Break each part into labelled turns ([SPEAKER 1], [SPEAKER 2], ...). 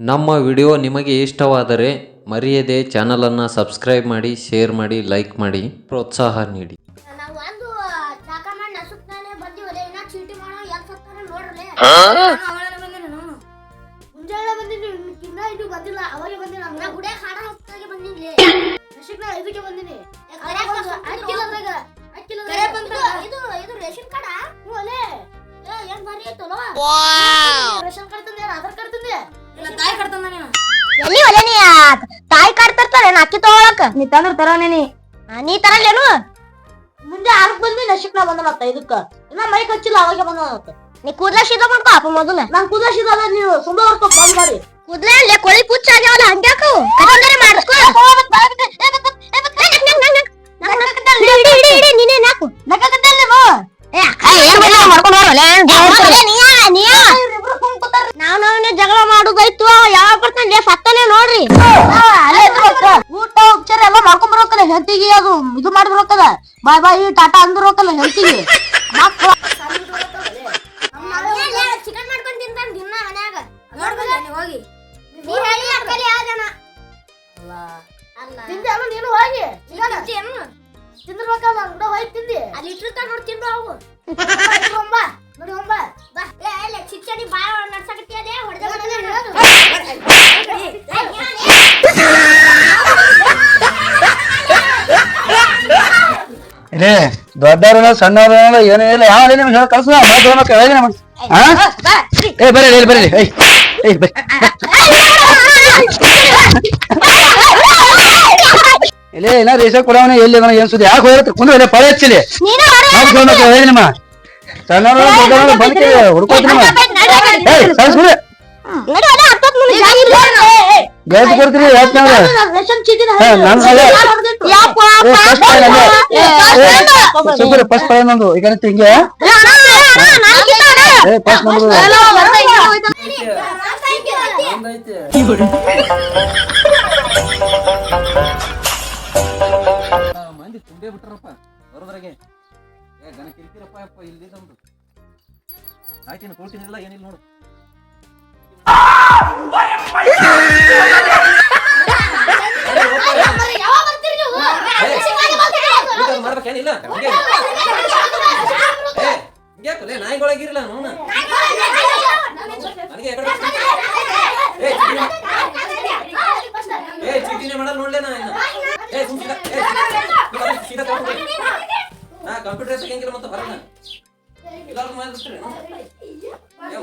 [SPEAKER 1] ನಮ್ಮ ವಿಡಿಯೋ ನಿಮಗೆ ಇಷ್ಟವಾದರೆ ಮರೆಯದೆ ಚಾನಲನ್ನು ಸಬ್ಸ್ಕ್ರೈಬ್ ಮಾಡಿ ಶೇರ್ ಮಾಡಿ ಲೈಕ್ ಮಾಡಿ ಪ್ರೋತ್ಸಾಹ ನೀಡಿ.
[SPEAKER 2] ಬಂದಿವಲ್ಲ ಚೀಟಿ ಮಾಡೋ ಯಾಕೆ ನೀ
[SPEAKER 3] ತಂದ್ರ ತರೋನೇ ನೀ
[SPEAKER 2] ತರಲ್ಲೇನು ಮುಂದೆ ಆರಕ್ ಬಂದಿ ಬಂದ ಮತ್ತ ಇದಕ್ಕ ಇನ್ನ ಮೈ ಕಚ್ಚಿಲ್ಲ ಅವಾಗ ಬಂದನತ್ತ ನೀ ಕೂದ್ಲ ಶೀತ ಮಾಡ್ಕೋ ಅಪ್ಪ ಮೊದಲ ನಾನ್ ಕೂದ್ಲ ಶೀತ ಅದ ನೀವು ಬರ್ಕೋ ಬಂದ್ ಮಾಡಿ ಕೂದ್ಲ ಅಲ್ಲೇ ಕೊಳಿ ಪುಚ್ಚ ಆಗ್ಯಾವಲ್ಲ ಹಂಗ್ಯಾಕು ಮಾಡಿಸ್ಕೋ ನೀನೇ ನಾವ್ ಜಗಳ ಮಾಡುದಾಯ್ತು ಯಾವ ಬರ್ತಾನೆ ಸತ್ತನೆ ನೋಡ್ರಿ ಎಲ್ಲ ಮಾಡ್ಕೊಂಡ್ ಬರೋಕಲ್ಲ ಹೆಂಡತಿಗೆ ಅದು ಇದು ಮಾಡಿದ್ರಕ್ಕದ ಬಾಯ್ ಬಾಯ್ ಟಾಟಾ ಅಂದಿರೋಕಲ್ಲ ಹೆಂಡತಿಗೆ ಚಿಕನ್ ಮಾಡ್ಕೊಂಡ್ ತಿಂತಾನ ದಿನ ಮನ್ಯಾಗ
[SPEAKER 3] ನೋಡ್ಬಲ್ಲ ನೀ ಹೋಗಿ
[SPEAKER 2] ನೀ ಹೇಳಿ ಅಕ್ಕಲಿ ಆ ಜನ ತಿಂದೆ ಅಲ್ಲ ನೀನು ಹೋಗಿ ತಿಂದಿರ್ಬೇಕಲ್ಲ ಕೂಡ ಹೋಗಿ ತಿಂದಿ ಅಲ್ಲಿ ಇಟ್ಟಿರ್ತಾರ ನೋಡಿ ತಿಂದು ಅವು ಹೊಂಬ ನೋಡಿ ಹೊಂಬ ಬಾ ಏ ಇಲ್ಲ ಚಿಚ್ಚಡಿ ಬಾಳ ನಡ್ಸಕತ್ತಿ ಅದೇ ಹೊಡೆದ
[SPEAKER 4] ಇಲ್ಲೇ ದೊಡ್ಡವ್ರನ ಸಣ್ಣವ್ರನ್ನ ಏನೂ ಇಲ್ಲ ಯಾವ ನಿಮ್ಗೆ ಹೇಳಿ ಕಳ್ಸ ಮಾತು ಏ ಬರ್ರಿ ಇಲ್ಲಿ ಬರ್ರಿ ಏಯ್ ಏಯ್ ಬರ್ರಿ ಇಲ್ಲೇ ಏನ ರೇಷ ಕೊಡವನ ಎಲ್ಲಿ ಅವನ ಏನ್ ಸುದ್ದಿ? ಯಾಕೆ ಹೋಗಿರುತ್ತೆ ಕುಂದ್ರೆ ಇಲ್ಲ ಪಳೆ ಹಚ್ಚಿಲಿ. ಮಾತು ಹೇಳಿ ನಿಮ್ಮ. ಸಣ್ಣವ್ರು ದೊಡ್ಡವ್ರ ಬಂದ್ಕೆ ಹುಡ್ಕೋತಿ ನಿಮ್ಮ ಏಯ್ ಕಳ್ಸ್ಬಿಡಿ ಗೆಲ್ತ್ ಕೊಡ್ತೀನಿ ಯಾಕಂದ್ರೆ ನಾವು ಹಾ, ನನ್ ಅದೇ. ಏ ಫಸ್ಟ್ ಪಳೆ ನಂದು. ಈಗ ಹಿಂಗೆ. ಫಸ್ಟ್ ನಂದು
[SPEAKER 1] ಮಂದಿ ತುಂಬೇ ಬಿಟ್ರಪ್ಪ ಬರೋದ್ರಾಗೆ ಏ ಗಣ ಕಿರಿಕಿರಪ್ಪ ಅಪ್ಪ ಇಲ್ಲಿ ನಮ್ದು. ಆಯ್ತಿನ ಕೊಡ್ತೀನಿಲ್ಲ ಏನಿಲ್ಲ ನೋಡು. ಮಾಡ್ಬೇಕೇನಿಲ್ಲ ಹಿಂಗ್ಯಾಕಲ್ಲ ನಾಯಿಗೊಳಗಿರಲ್ಲ ನೋನ ನನಗೆ ಏ ಚೀಟಿನೇ- ಮಾಡಲ್ಲ ನೋಡ್ಲೇನ ಇನ್ನ ಏ ಸುಮ್ ಸೀದಾ ತಗೊಂಡು ನಾ ಕಂಪ್ಯೂಟರ್ ಮತ್ತೆ ಬರಲ್ಲ ಎಲ್ಲಾರು ಮಾಡಿಸ್ತೀರಿ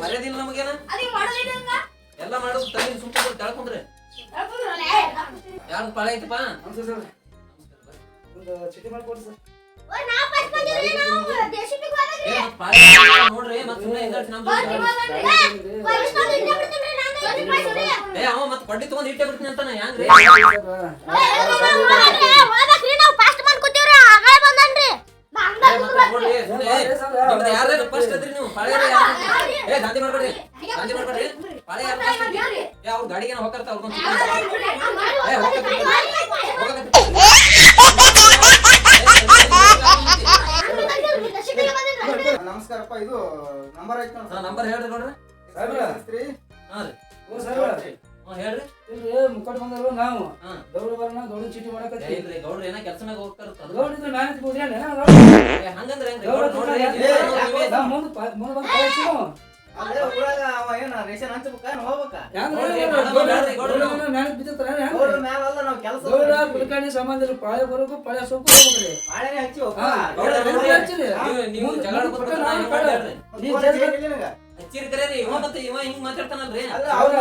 [SPEAKER 1] ಮರ್ಯಾದಿಲ್ಲ ನಮಗೇನ ಎಲ್ಲ ಮಾಡೋದು ತಲೆ ಸುಮ್ಮನೆ ತಳ್ಕೊಂಡ್ರೆ ಯಾರು ಪಾಳೆ ಐತಪ್ಪ? ಐತಪ್ಪ, ನೋಡ್ರಿ, ಮತ್ತೆ ಸುಮ್ಮನೆ ಅವ ಮತ್ತೆ ಕೊಡ್ಲಿ ತಗೊಂಡ್ ಇಟ್ಟೆ ಬಿಡ್ತೀನಿ ಅಂತಾನ, ಹ್ಯಾಂಗ್ರಿ? ಯಾರ್ಯಾರು ಫಸ್ಟ್ ಅದ್ರಿ ನೀವು ಪಾಳೆ ಏ ದಾಂಧಿ ಮಾಡ್ಬೇಡ್ರಿ. ದಾಂಧಿ ಮಾಡ್ಬೇಡ್ರಿ. ಪಾಳೆ ಯಾರು first ಅದ್ರಿ? ಏ ಅವ್ರ ಗಾಡಿಗೆ ಹೋಗ್ತಾರ ಅವ್ರ ಏ
[SPEAKER 5] ನಮಸ್ಕಾರಪ್ಪ ಇದು ನಂಬರ್ ಐತ್
[SPEAKER 1] ಹಾ, ನಂಬರ್ ಹೇಳ್ರಿ ನೋಡ್ರಿ.
[SPEAKER 5] ನೋಡ್ರಿ
[SPEAKER 1] ಹಾ ರೀ.
[SPEAKER 6] ಓ ಸರ್.
[SPEAKER 1] ಹ್ಞೂ ಹೇಳ್ರಿ
[SPEAKER 6] ಇಲ್ರಿ ಮುಕ್ಕಟ್ ಬಂದವ್ರು ನಾವು
[SPEAKER 1] ಹಾ.
[SPEAKER 6] ದೌಡ ಬರ್ನ ದೌಡ ಚೀಟಿ ಮಾಡಕತ್ತಿ
[SPEAKER 1] ಇಲ್ರಿ ಗೌಡ್ರು ಏನ ಕೆಲಸ ಮ್ಯಾಗ ಹೋಗ್ತಾರ
[SPEAKER 6] ದೌಡ ಇದ್ರೆ ನಾನು?
[SPEAKER 1] ಹಂಗಂದ್ರೆ ಹೆಂಗ್ರಿ ನೋಡ್ರಿ
[SPEAKER 6] ನಾ ಮುಂದ್ ಪ- ಮುಂದ್ ಬಂದ್ ಕಳ್ಸಿನು.
[SPEAKER 5] ಊರಾಗ ಅವ ಏನ ರೇಷನ್ ಹಂಚ್ಬೇಕ ಹೋಗ್ಬೇಕ
[SPEAKER 1] ಮ್ಯಾಲ ಗೌಡ್ರು.
[SPEAKER 6] ಮ್ಯಾಲ್ ಬಿದ್ದಿರ್ತಾರ
[SPEAKER 5] ನಾವ್ ಕೆಲಸ
[SPEAKER 6] ಕುಲ್ಕರ್ಣಿ ಪಾಳೆ ಬರೋಕು ಪಾಳೆ ಸೋಕು ಹೋಗ್ಬೇಕ್ರಿ.
[SPEAKER 5] ಪಾಳೆನೆ ಹಚ್ಚಿ.
[SPEAKER 1] ನೀವು- ಜಗಳ
[SPEAKER 6] ನಾನು.
[SPEAKER 1] ಮಾಡ್ಲಿ?
[SPEAKER 6] ನೀ
[SPEAKER 5] ಫೋನ್
[SPEAKER 6] ಜಲ್ದಿ-
[SPEAKER 5] ಹಚ್ಚಿಲ್ಲ ನಿನಗ?
[SPEAKER 1] ಹಚ್ಚಿರಿ ಕರೆ ರೀ ಇವ ಮತ್ತೆ ಇವ ಹಿಂಗ್ ಮಾತಾಡ್ತಾನಲ್ರಿ. ಗೌಡ್ರ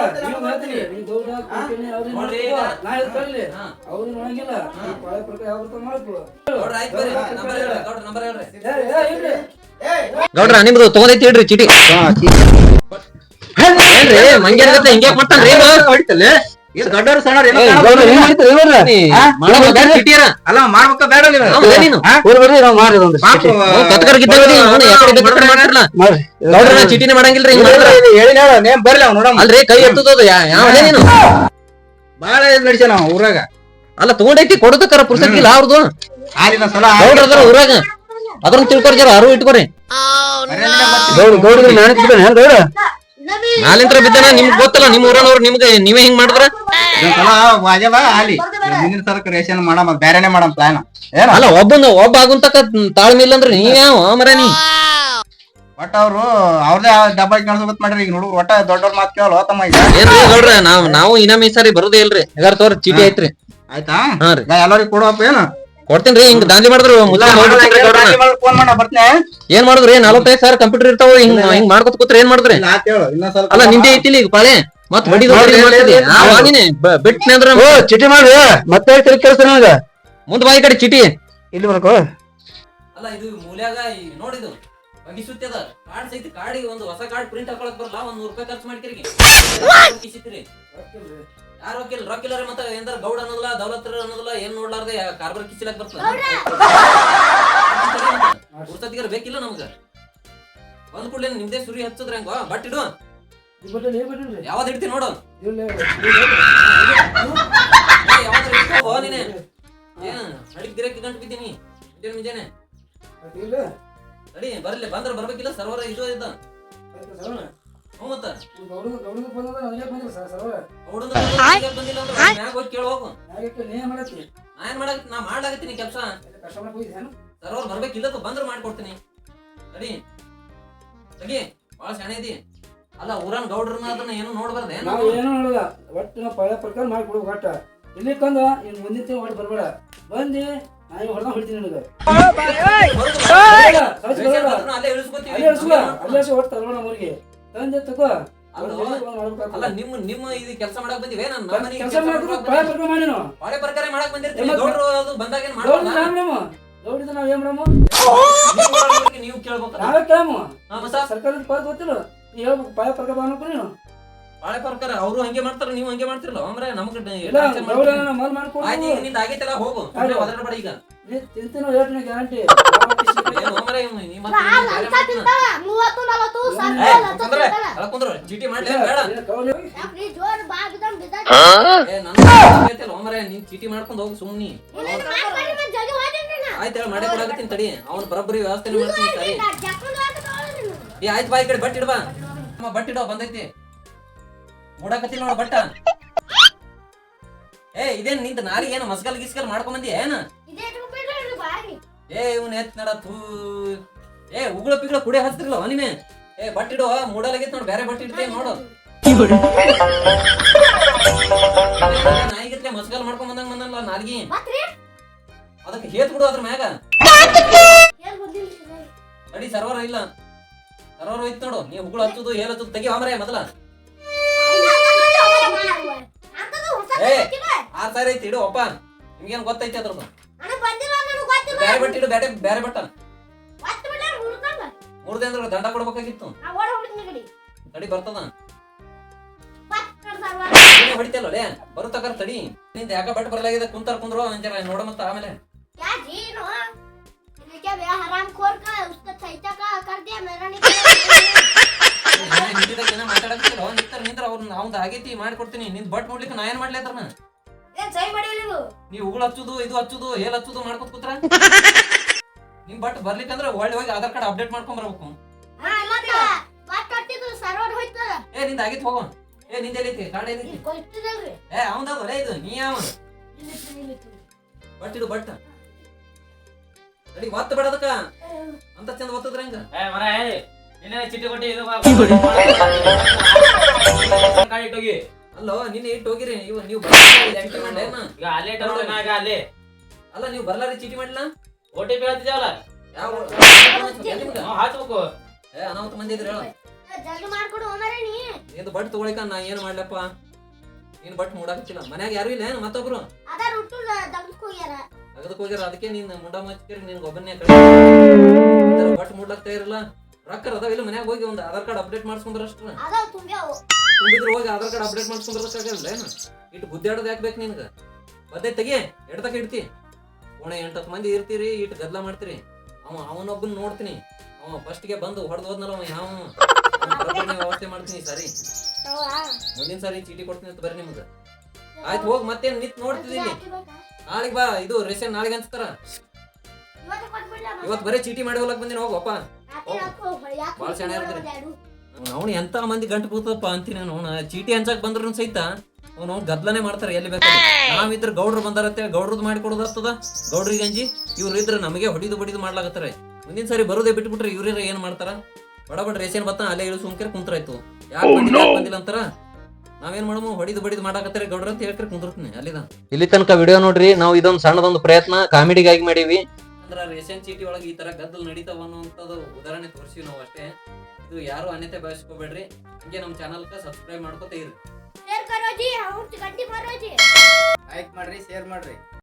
[SPEAKER 1] ಹೇಳ್ರಿ ಹೇಳ್ರಿ ನಿಮ್ದು ತಗೊಂಡೈತಿ ಇಡ್ರಿ ಚೀಟಿ ಏನ್ರಿ ಮಂಗ್ಯಾನಗತ್ತೆ ಹಿಂಗ್ಯಾಕ್ ಮಾಡ್ತಾನ್ರಿ
[SPEAKER 4] ಅಲ್ಲ ಮಾಡ್ಬೇಕ ಬೇಡ
[SPEAKER 1] ನೀನು? ಗೌಡ್ರ ಚೀಟಿನೇ ಮಾಡಂಗಿಲ್ರಿ
[SPEAKER 4] ಬರ್ಲಿ
[SPEAKER 1] ಅಲ್ರಿ ಕೈ ಎತ್ತುದದು ಯಾ- ಯಾವನೇ ನೀನು?
[SPEAKER 4] ಬಾಳ ಊರಾಗ.
[SPEAKER 1] ಅಲ್ಲ ತಗೊಂಡೈತಿ ಕೊಡದಕ್ಕಾರ ಪುರ್ಸಕ್ಕಿಲ್ಲ ಅವ್ರದ್ದು
[SPEAKER 4] ಆಲಿನ ಸಲ
[SPEAKER 1] ಗೌಡ್ರ ಊರಾಗ. ಅದ್ರನ್ನ ತಿಳ್ಕೊರಿ ಜರ ಅರು ಇಟ್ಕೊರಿ.
[SPEAKER 4] ಗೌಡ್ರಿ ಗೌಡ ನಾನು ಗೌಡ
[SPEAKER 1] ಮ್ಯಾಲಿಂತ್ರ ಬಿದ್ದಾನ ನಿಮ್ಗೆ ಗೊತ್ತಲ್ಲ ನಿಮ್ ಊರನವ್ರು ನಿಮ್ಗೆ ನೀವೇ ಹಿಂಗ್ ಮಾಡಿದ್ರ?
[SPEAKER 5] ಇದೊಂದ್ಸಲ ವಾಜವ ಆಲಿ ಮುಂದಿನ ಸಲಕ್ಕೆ ರೇಷನ್ ಮಾಡಮ್ಮ ಬ್ಯಾರೆನೆ ಮಾಡಮ್ ಪ್ಲಾನ್ ಏನ?
[SPEAKER 1] ಅಲ್ಲ ಒಬ್ಬನ ಒಬ್ಬ ಆಗುಂತಕ ತಾಳ್ಮೆ ಇಲ್ಲ ಅಂದ್ರೆ ನೀವ್ ಯಾವ ಮರ ನೀ?
[SPEAKER 5] ಒಟ್ಟ ಅವ್ರು ಅವ್ರದೇ ಡಬ್ಬ ಕಾಣಿಸ್ಕೊತ್ ಮಾಡ್ರಿ ಈಗ ನೋಡು ಒಟ್ಟ ದೊಡ್ಡವ್ರ ಮಾತ್ ಕೇಳೋ ತಮ್ಮ ಈಗ.
[SPEAKER 1] ಏನ್ರಿ ಗೌಡ್ರ ನಾವ್ ನಾವು ಇನ್ನೊಮ್ಮೆ ಈ ಸಾರಿ ಬರೋದೇ ಇಲ್ರಿ. ಹೆಗಾರ ತೋರ್ ಚೀಟಿ ಐತ್ರಿ.
[SPEAKER 5] ಆಯ್ತಾ?
[SPEAKER 1] ಹಾ ರೀ.
[SPEAKER 5] ಈಗ ಎಲ್ಲರಿಗೂ ಕೊಡುವಪ್ಪ ಏನು?
[SPEAKER 1] ಕೊಡ್ತೇನ್ರಿ ಹಿಂಗ್ ದಾಂಧಿ ಮಾಡಿದ್ರು ಏನ್ ಮಾಡಿದ್ರಿ ನಲವತ್ತೈದು ಸಾವಿರ ಕಂಪ್ಯೂಟರ್ ಇರ್ತಾವ ಹಿಂಗ್ ಹಿಂಗ್ ಮಾಡ್ಕೊತ ಕೂತ್ರಿ ಏನ್ ಮಾಡಿದ್ರಿ? ಅಲ್ಲ ನಿಂದೆ ಐತಿಲಿ ಈಗ ಪಾಳೆ? ಮತ್ ಬಡಿದು
[SPEAKER 4] ನೋಡ್ರಿ,
[SPEAKER 1] ಬಡಿದು
[SPEAKER 4] ನೋಡ್ರಿ,
[SPEAKER 1] ಮಾಡ್ತಿದ್ದೆ.
[SPEAKER 4] ನೋಡ್ರಿ.
[SPEAKER 1] ಆ, ವಾಣಿನೇ, ಬ- ಬಿಟ್ನೆ ಅಂದ್ರ
[SPEAKER 4] ಓ ಚಿಟಿ ಮಾಡಿ ಮತ್ತೆ ಕೆಲಸ ನನಗ
[SPEAKER 1] ಮುಂದ್ ಬಾಯಿ ಕಡೆ ಚೀಟಿ.
[SPEAKER 4] ಇಲ್ಲಿ ಬರ್ಕೋ.
[SPEAKER 1] ಅಲ್ಲ ಇದು ಮೂಲ್ಯಾಗ ನೋಡಿದು ಬಗಿಸುತ್ತದ ಕಾರ್ಡ್ ಸೈತಿ ಕಾರ್ಡಿಗೆ ಒಂದು ಹೊಸ ಕಾರ್ಡ್ ಪ್ರಿಂಟ್ ಹಾಕೊಳಕ್ ಬರಲ್ಲ ಒಂದ್ ನೂರ್ ರೂಪಾಯಿ ಖರ್ಚು ಮಾಡ್ಕಿರಿ. ಕಿಸಿತ್ರಿ ಯಾರು ರೊಕ್ಕಿಲ್ಲ ರೊಕ್ಕಿಲ್ಲ ಮತ್ತೆ ಏನಾರ ಗೌಡ ಅನ್ನೋದಿಲ್ಲ ದೌಲತ್ರ ಅನ್ನೋದಿಲ್ಲ ಏನ್ ನೋಡ್ಲಾರ್ದೆ ಕಾರ್ಬಾರ್ ಕಿಸಿಲಕ್ ಬರ್ತದ ಉಡ್ಸತಿಗಾರ ಬೇಕಿಲ್ಲ ನಮ್ಗ. ಬಂದ್ ಕೂಡ್ಲೆ ನಿಮ್ದೇ ಸುರಿ ಹಚ್ಚದ್ರ ಹೆಂಗ? ಬಟ್ ಇಡು. ಯಾವ್ದು ಇಡ್ತಿ ನೋಡು. ಯಾವ್ದಾರ ಇಟ್ಕೋ ನೀನೆ. ಏನ್ ಅಡಿಗೆ ಗಿರಕ್ಕೆ ಗಂಟು ಬಿದ್ದೀನಿ. ಮುಂಜಾನೆ. ಮುಂಜಾನೆ ಅಡಿ ಬರ್ಲಿ. ಬಂದ್ರ ಬರ್ಬೇಕಿಲ್ಲ ಸರ್ವರ್ ಇದು ಇದ್ದ. ಹ್ಞೂ ಮತ್ತ.
[SPEAKER 6] ನೀ
[SPEAKER 1] ಮಾಡ್ಲಾಗತ್ತೀನಿ ಕೆಲಸ. ಸರ್ವರ್ ಬರ್ಬೇಕಿಲ್ಲ ಬಂದ್ರ ಮಾಡ್ಕೊಡ್ತೀನಿ. ಸರಿ. ತಗಿ ಬಾಳ ಶಾಣೆ ಇದಿ. ಅಲ್ಲ ಊರನ್ ಗೌಡ್ರನ್ನ ಅದನ್ನ ಏನು ನೋಡ್ಬಾರ್ದೆ
[SPEAKER 6] ನಾವು ಏನು ನೋಡಲ್ಲ. ಒಟ್ಟು ನಾವು ಪಳೆ ಪ್ರಕಾರ ಮಾಡ್ಕೊಡ್ಬೇಕು ಒಟ್ಟ. ಇಲ್ಲಿ ಕಂದ ಇನ್ನು ಮುಂದಿನ ತಿಂಗಳು ಹೊಟ್ಟು ಬರಬೇಡ. ಬಂದು ನಾ ಈಗ ಹೊಡೆದ ಹೊಡಿತೀನಿ ನಿನಗೆ.
[SPEAKER 1] ಅಲ್ಲೇ ಇಳಿಸ್ಕೊತೀವಿ.
[SPEAKER 6] ಅಲ್ಲೇ ಇಳಿಸುವ ಅಲ್ಲೇ ತರೋಣ ತಂದೆ ತಗೋ.
[SPEAKER 1] ಅಲ್ಲ ನಿಮ್ಮ ನಿಮ್ಮ ಇದು ಕೆಲಸ ಮಾಡಕ್ ಬಂದಿವೆ? ನಾನು
[SPEAKER 6] ಕೆಲಸ ಮಾಡ್ಕೊಂಡು ಪಳೆ ಪ್ರಕಾರ ಮಾಡಿ ನಾವು
[SPEAKER 1] ಪಾಳೆ ಪ್ರಕಾರ ಮಾಡಕ್ ಬಂದಿರ್ತೀವಿ. ದೊಡ್ಡರು ಅದು ಬಂದಾಗ ಏನ್ ಮಾಡೋಣ
[SPEAKER 6] ನಾವ್ ಗೌಡಿದ ನಾವ್ ಏನ್ ಮಾಡಮ್ಮ
[SPEAKER 1] ನೀವು ಕೇಳಬೇಕು
[SPEAKER 6] ನಾವೇ ಕೇಳಮ್ಮ ಸರ್ಕಾರದ ಪಾದ ಗೊತ್ತಿಲ್ಲ? ನೀವು ಹೇಳ್ಬೇಕು ಪಳೆ ಪ್ರಕಾರ ಮಾಡ್ಕೊಂಡು ನೀನು
[SPEAKER 1] ಪಾಳೆ ಪ್ರಕಾರ ಅವರು ಹಂಗೆ ಮಾಡ್ತಾರ ನೀವು ಹಂಗೆ ಮಾಡ್ತಿರಲ್ಲ ಅಂದ್ರೆ ನಮ್ಗೆ
[SPEAKER 6] ಇಲ್ಲ ಗೌಡ ಮಲ್ ಮಾಡ್ಕೊಡು
[SPEAKER 1] ಆಯ್ತು ಈಗ ನಿಂದ ಆಗೈತಲ್ಲ ಹೋಗು. ಒದರಬೇಡ ಈಗ.
[SPEAKER 6] ನೀ ತಿಂತೀನೋ ಹೇಳ್ತೀನಿ ಗ್ಯಾರಂಟಿ
[SPEAKER 1] ಏನು ಮಾರ್ರೆ ಇವ್ನು, ನೀ ಮತ್ತೆ
[SPEAKER 2] ನಾನ್
[SPEAKER 1] ಬೇರೆ
[SPEAKER 2] ಲಂಚ
[SPEAKER 1] ಮಾಡ್ತೀನ?
[SPEAKER 2] ತಿಂತಾಳ ಮೂವತ್ತು ನಲವತ್ತು
[SPEAKER 1] ಏ,
[SPEAKER 2] ಸಾವಿರ ಲಂಚ
[SPEAKER 1] ಕುಂದ್ರೆ, ಅಲ್ಲ ಕುಂದ್ರು, ಚೀಟಿ ಮಾಡ್ಲಿ ಬೇಡ?
[SPEAKER 2] ಯಾಕ್ರಿ ಜೋರ್ ಬಾ ಬಿದ್ದಂ ಬಿದ್ದ
[SPEAKER 1] ಏ ನನ್ನ ನೀನ್ ಚೀಟಿ ಮಾಡ್ಕೊಂಡು ಹೋಗು ಸುಮ್ನಿ
[SPEAKER 2] ನಾ.
[SPEAKER 1] ಆಯ್ತು ಹೇಳಿ ಮಾಡೇ ಕೊಡಾಕತ್ತೀನಿ ತಡಿ ಅವ್ನ ಬರೋಬ್ಬರಿ ವ್ಯವಸ್ಥೆ ಮಾಡ್ತೀನಿ ಸರಿ.
[SPEAKER 2] ನಾ ಜಕ್ಕೊಂಡು ಹೋಗ್ತೀನಿ ತಗೊಳ್ಳಿ ನೀವು.
[SPEAKER 1] ಏ ಆಯ್ತು ಬಾಯ್ ಕಡೆ ಬಟ್ ಇಡ್ಬಾ. ಅಮ್ಮ ಬಟ್ ಇಡೋ ಬಂದೈತಿ. ಮೂಡಾಕತ್ತಿಲ್ಲ ನೋಡ ಬಟ್ಟ ಏ ಇದೇನ್ ನಿಂತ ನಾರಿ ಏನು ಮಸ್ಗಲ್ ಗಿಸ್ಗಲ್ ಮಾಡ್ಕೊಂಡ್ ಬಂದಿ ಏನ. ಏ ಇವನ್ ಎತ್ ನಡ ತೂ ಏ ಉಗುಳ ಪಿಗಳ ಕುಡಿ ಹಸ್ತಿರ್ಲ ಅವನಿಮೆ ಏ ಬಟ್ ಇಡೋ ಮೂಡಲಾಗಿತ್ತು ನೋಡು ಬೇರೆ ಬಟ್ ಇಡ್ತೇವೆ ನೋಡು. ನಾಯಿಗಿತ್ಲೆ ಮಸ್ಗಲ್ ಮಾಡ್ಕೊಂಡ್ ಬಂದಂಗ ಬಂದಲ್ಲ ನಾಲ್ಗಿ? ಅದಕ್ಕೆ ಹೇತ್ ಬಿಡು ಅದ್ರ ಮ್ಯಾಗ. ಅಡಿ. ಸರ್ವರ್ ಇಲ್ಲ. ಸರ್ವರ್ ಹೋಯ್ತು ನೋಡು ನೀ ಉಗುಳ ಹಚ್ಚುದು ಏನ್ ಹಚ್ಚುದು ತೆಗಿ ಆಮ್ರೆ ಮೊದಲ. ಏ ಆರ್ ಸಾವಿರ ಐತಿ ಇಡು ಅಪ್ಪ ನಿಮ್ಗೇನ್ ಗೊತ್ತೈತಿ ಅದ್ರದ್ದು? ಬೇರೆ ಬಟ್ಟೆ ಇಡು ಬೇರೆ ಬೇರೆ
[SPEAKER 2] ಬಟ್ಟನ
[SPEAKER 1] ಮುರ್ದೆ ಅಂದ್ರೆ ದಂಡ ಕೊಡ್ಬೇಕಾಗಿತ್ತು. ತಡಿ ಬರ್ತದ. ಹೊಡಿತಲ್ಲೇ ಬರು ತಗರ್ ತಡಿ. ನಿಂದ ಯಾಕ ಬಟ್ ಬರಲಾಗಿದೆ ಕುಂತಾರ ಕುಂದ್ರು ಅಂಜಾರ ನೋಡ ಮತ್ತ ಆಮೇಲೆ. ಯಾ ಮಾತಾಡಕ್ಕಿಲ್ಲ ನಿಂತಾರ ನಿಂದ್ರ ಅವ್ರನ್ನ ಅವ್ನ ಆಗೈತಿ ಮಾಡ್ಕೊಡ್ತೀನಿ. ನಿಂದ್ ಬಟ್ ಮುಡ್ಲಿಕ್ಕೆ ನಾ ಏನ್ ಮಾಡ್ಲಿ ಅದ್ರನ್ನ
[SPEAKER 2] ಏನ್
[SPEAKER 1] ಹಚ್ಚುದು ಇದು ಹಚ್ಚುದು ಏಲ್ ಹಚ್ಚುದು ಮಾಡ್ಕೊತ ಕೂತ್ರ? ನಿಮ್ ಬಟ್ ಬರ್ಲಿಕ್ಕಂದ್ರೆ ಒಳ್ಳೆ ಹೋಗಿ ಆಧಾರ್ ಕಾರ್ಡ್ ಅಪ್ಡೇಟ್ ಮಾಡ್ಕೊಂಡ್ ಬರ್ಬೇಕು. ಏ ನಿಂದ ಹೋಗೋ. ಏ ನಿಂದ ಎಲ್ಲೈತಿ ಏ ಅವಂದವ ರೇ ಇದು ನೀ ಯಾವ ಬಟ್ ಇಡು ಬಟ್. ಅಡಿ ಒತ್ತ ಬೇಡದಕ್ಕ. ಅಂತ ಚಂದ ಒತ್ತದ್ರ ಹೆಂಗ?
[SPEAKER 7] ಏ ಮರ
[SPEAKER 1] ಅಲ್ಲೋ ನಿನ್ನೆ ಇಟ್ಟು ಹೋಗಿರಿ ಇವ ನೀವು
[SPEAKER 7] ಅಲ್ಲೇ
[SPEAKER 1] ನೀವು ಬರ್ಲಾರಿ ಚೀಟಿ ಮಾಡ್ಲಾ
[SPEAKER 7] ಓಟಿ ಪಿ ಹೇಳ್ತಿದ್ಯಾವಲ್ಲ
[SPEAKER 1] ಯಾವ
[SPEAKER 7] ಹಾಚ್ಬೇಕು
[SPEAKER 1] ಏ ಅನಾಹುತ ಮಂದಿ ಇದ್ರಿ
[SPEAKER 2] ಜಲ್ದಿ ಮಾಡ್ಕೊಡು ಹೋಮರೆ ನೀ
[SPEAKER 1] ಇದು ಬಟ್ ತಗೊಳಿಕ ನಾ ಏನ್ ಮಾಡ್ಲಪ್ಪ ನೀನ್ ಬಟ್ ಮೂಡಾಕತ್ತಿಲ್ಲ ಮನ್ಯಾಗ ಯಾರು ಇಲ್ಲ ಏನು ಮತ್ತೊಬ್ರು
[SPEAKER 2] ಅದ ಹೋಗ್ಯಾರ
[SPEAKER 1] ತೆಗೆದಕ್ ಹೋಗ್ಯಾರ ಅದಕ್ಕೆ ನೀನ್ ಮುಂಡ ಮಚ್ಚಿರಿ ನಿನ್ ಒಬ್ಬನೇ ಬಟ್ ಮೂಡ್ಲಕ್ ತಯಾರಿಲ್ಲ ರೊಕ್ಕ ಅದಾವ ಇಲ್ಲ ಮನ್ಯಾಗ ಹೋಗಿ ಒಂದು ಆಧಾರ್ ಕಾರ್ಡ್ ಅಪ್ಡೇಟ್ ಮಾಡ್ಸ್ಕೊಂಡ್ರಷ್ಟ
[SPEAKER 2] ಅದ ತುಂಬ್ಯಾವು.
[SPEAKER 1] ತುಂಬಿದ್ರೆ ಹೋಗಿ ಆಧಾರ್ ಕಾರ್ಡ್ ಅಪ್ಡೇಟ್ ಮಾಡ್ಸ್ಕೊಂಡ್ಬರ್ಬೇಕಾಗಲ್ಲ ಏನು? ಇಟ್ಟು ಗುದ್ದಾಡೋದು ಯಾಕೆ ಬೇಕು ನಿನ್ಗ? ಬದ್ದೆ ತೆಗಿ ಎಡ್ತಕ ಇಡ್ತಿ. ಓಣ ಎಂಟತ್ತು ಮಂದಿ ಇರ್ತೀರಿ ಇಟ್ಟು ಗದ್ದಲ ಮಾಡ್ತೀರಿ. ಅವ ಅವನೊಬ್ಬನ ನೋಡ್ತೀನಿ. ಅವ ಫಸ್ಟ್ಗೆ ಬಂದು ಹೊಡೆದು ಹೋದ್ನಲ್ಲ ಅವ ಯಾವ ವ್ಯವಸ್ಥೆ ಮಾಡ್ತೀನಿ ಸರಿ? ಮುಂದಿನ ಸಾರಿ ಚೀಟಿ ಕೊಡ್ತೀನಿ ಅಂತ ಬರ್ರಿ ನಿಮ್ಗೆ. ಆಯ್ತು ಹೋಗಿ ಮತ್ತೆ ನಿಂತ್ ನೋಡ್ತಿದ್ದೀನಿ ನಾಳೆಗೆ ಬಾ ಇದು ರೇಷನ್ ನಾಳೆಗೆ ಅನ್ಸ್ತಾರ
[SPEAKER 2] ಇವತ್ತು
[SPEAKER 1] ಬರೀ ಚೀಟಿ ಮಾಡಿ ಹೋಗ್ಲಕ್ ಬಂದಿನ ಹೋಗಪ್ಪ ಭಾಳ ಚೆನ್ನಾಗ್? ಅವ್ನು ಎಂತ ಮಂದಿ ಗಂಟು ಕೂತಪ್ಪ ಅಂತೀನಿ ನಾನು. ಅವ್ನ ಚೀಟಿ ಹಂಚಕ್ ಬಂದ್ರು ಸಹಿತ ಅವ್ನು ಗದ್ಲನೆ ಮಾಡ್ತಾರೆ ಎಲ್ಲಿ ಬೇಕು ನಾವಿದ್ರ ಗೌಡ್ರು ಬಂದಾರತ್ತೆ ಗೌಡ್ರದ್ದು ಮಾಡಿ ಕೊಡೋದಾಗ್ತದ ಗೌಡ್ರಿಗೆ ಗಂಜಿ ಇವ್ರು ಇದ್ರ ನಮಗೆ ಹೊಡಿದು ಬಡಿದು ಮಾಡ್ಲಾಗತ್ತಾರೆ ಮುಂದಿನ ಸಾರಿ ಬರೋದೇ ಬಿಟ್ಬಿಟ್ರೆ ಇವ್ರ ಏನ್ ಮಾಡ್ತಾರ? ಬಡ ಬಡ ರೇಷನ್ ಬತ್ತ ಅಲ್ಲೇ ಇಳು ಸುಮ್ಕೇರ್ ಕುಂತ್ರಾಯ್ತು ಯಾಕೆ ಬಂದಿಲ್ಲ ಯಾಕ್ ಬಂದಿಲ್ಲ ಅಂತಾರ? ನಾವೇನ್ ಮಾಡಮು? ಹೊಡಿದು ಬಡಿದು ಮಾಡಾಕತ್ತಾರೆ ಗೌಡ್ರ ಅಂತ ಹೇಳ್ಕರೆ ಕುಂದಿರ್ತೀನಿ ಅಲ್ಲಿದ. ಇಲ್ಲಿ ತನಕ ವಿಡಿಯೋ ನೋಡ್ರಿ ನಾವು ಇದೊಂದು ಸಣ್ಣದೊಂದು ಪ್ರಯತ್ನ ಕಾಮಿಡಿಗಾಗಿ ಮಾಡೀವಿ. ಅಂದ್ರೆ ರೇಷನ್ ಚೀಟಿ ಒಳಗೆ ಈ ತರ ಗದ್ದಲ್ ನಡೀತಾವ ಅನ್ನುವಂಥದ್ದು ಉದಾಹರಣೆ ತೋರಿಸಿ ನಾವು ಅಷ್ಟೇ. ಇದು ಯಾರು ಅನ್ಯತೆ ಬಯಸ್ಕೋಬೇಡ್ರಿ ಹಂಗೆ ನಮ್ಮ ಚಾನಲ್ಗೆ ಸಬ್ಸ್ಕ್ರೈಬ್ ಮಾಡ್ಕೋತ ಇರಿ.
[SPEAKER 5] ಆಯ್ತು ಮಾಡ್ರಿ ಶೇರ್ ಮಾಡ್ರಿ.